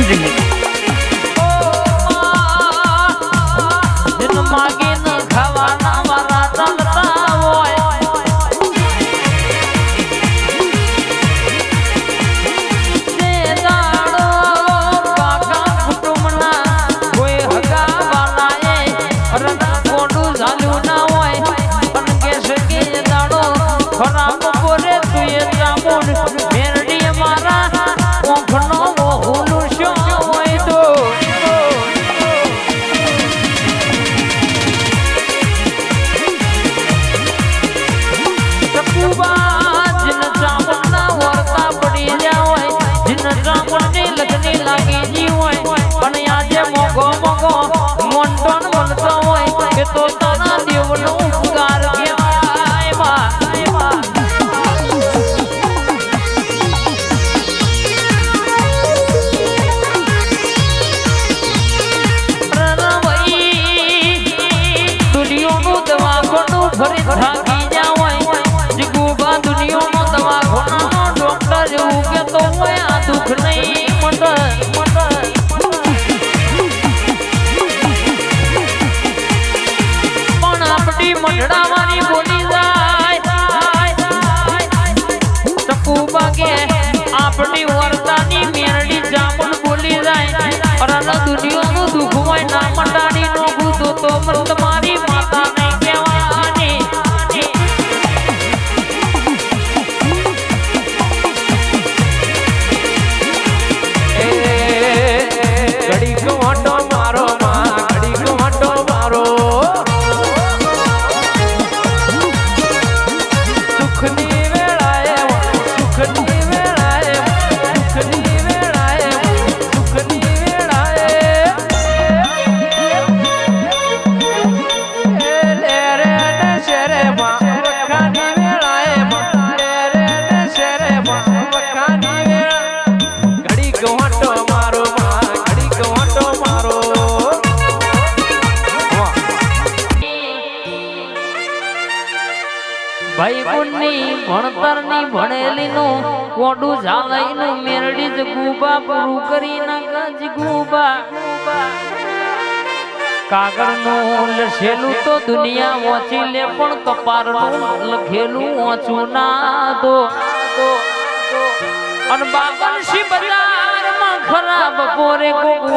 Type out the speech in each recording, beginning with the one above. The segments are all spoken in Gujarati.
music. ભાઈ ગુણની ભણતરની ભણેલીનું કોડું ઝાલાઈનું મેરડી જ ગુબા પૂરું કરી નાખ જ ગુબા. કાગળનું લખેલું તો દુનિયા વાંચી લે, પણ કપારનું લખેલું વાંચું ના દો અને બાબા શી બજારમાં ખરાબ પોરે કોક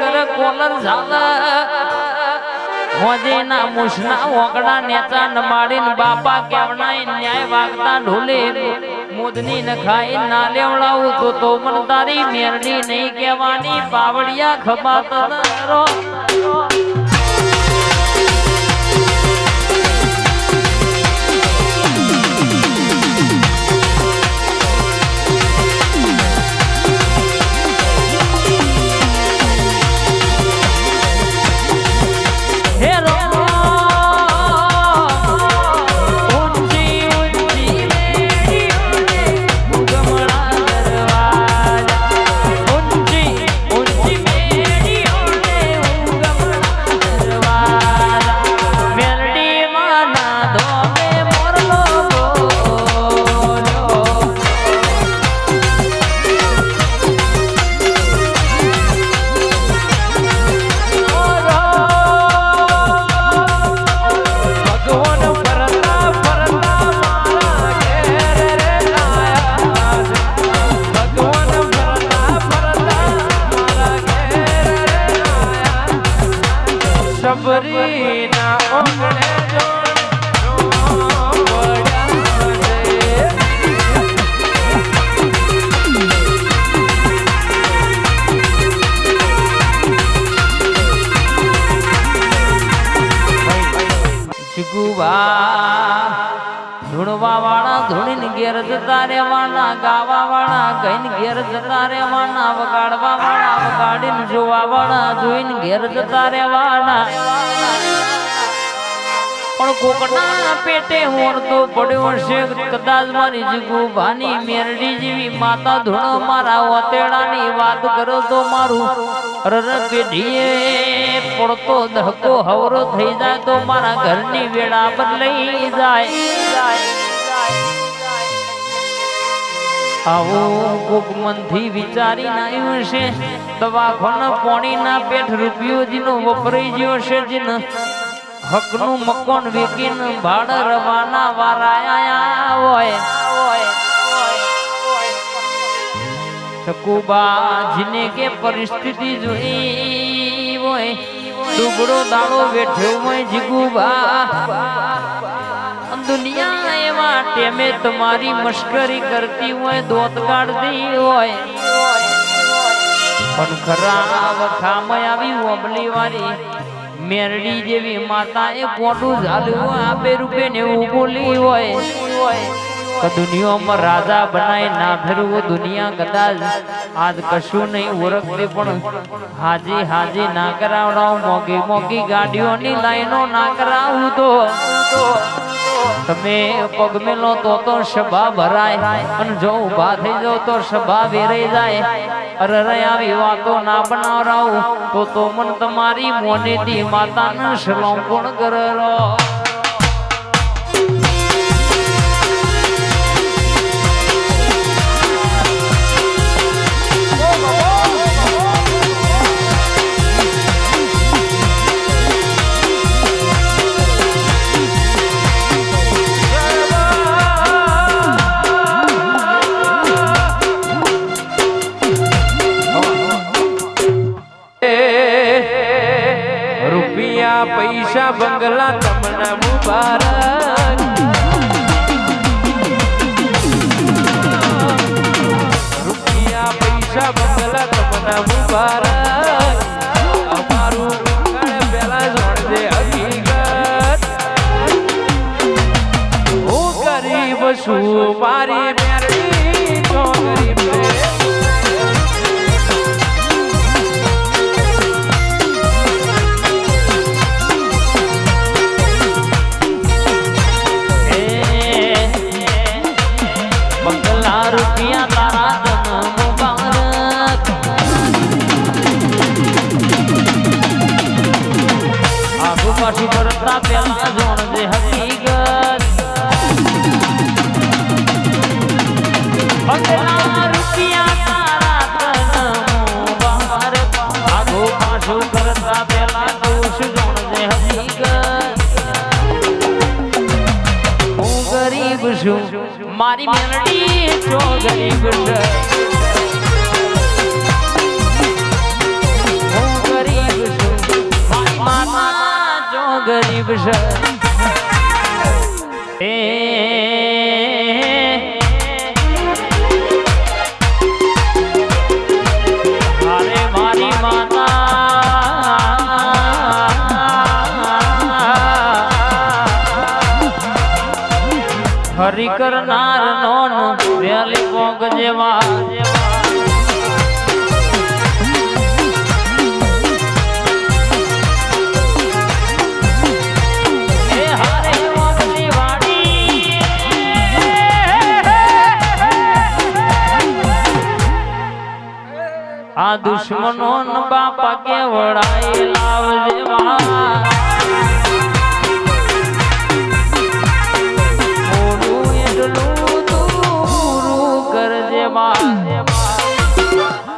કરે, કોલર ઝાલા. મોજેના મુશના ઓગડા નેચા નમાડીન બાપા કેવનાય ન્યાય વાગતા ઢોલે મોદની નખાઈ ના લેવડાવું તો તો મન તારી મેરડી નહીં કહેવાની. બાવળિયા ખબાત રો. જતા રહેવાના ગાવા વાળા કઈ ઘેર જતા રહેવાના વગાડવા વાળા વગાડીને જોવા વાળા જોઈને ઘેર જતા રહેવાના. પણ કોકના પેટે હોરતો પડ્યો છે કદાચ મારી જીગુભાની મેરડી જેવી માતા ધૂણો મારા વતેડાની વાત કરો તો મારું રર પેઢીએ પડતો ધક્કો હવરો થઈ જાય તો મારા ઘરની વેળા પર લઈ જાય. આવું કોક મનથી વિચારી આવ્યું છે. દવાખાના પોણીના પેઠ રૂપિયો જીનો વપરાઈ ગયો છે જીન. હકનું મકોન વેકીન ભાડ રવાના વારાયા હોય. શકુબા જીને કે પરિસ્થિતિ જોઈ હોય. દુબળો દાડો બેઠ્યો હોય જીગુબા. ટેમે તમારી મશ્કરી કરતી હોય, દોત કાઢતી હોય. પણ ખરા વખામાં આવી ઓબલી વાળી. મેરડી જેવી માતા એ કોટું ઝાલ્યું આપે રૂપે ને બોલી હોય. દુનિયામાં રાજા બનાય, ના ફેરવું દુનિયા કદાચ. આજ કશું નહીં ઓળખતી પણ હાજી હાજી ના કરાવડાવ. મોગી મોગી ગાડીઓની લાઈનો ના કરાવું તો. તમે પગ મેલો તો તો સભા ભરાય. અને જો ઊભા થઈ જાવ તો સભા વેરાઈ જાય. અરે રે આવી વાતો ના બનાવરાવું. તો તો મન તમારી મોનેથી માતાના સલામ કોણ કરે રૂપિયા પૈસા બંગલા તમને મુબારક. રૂપિયા પૈસા બંગલા તમને મુબારક. પેલા જોણજે હકીકત બંગલા રૂપિયા તારા કરતા પેલા કહું છું જોણજે હકીકત હું ગરીબ છું, મારી મેલડી છો ગરીબ છે? ગરીબ છે. એ અરે મારી માતા. હરી કરનાર નોન વેલી પોગ જેવા. એ આ દુશ્મનો બાપા કે વડાઈ લાવજે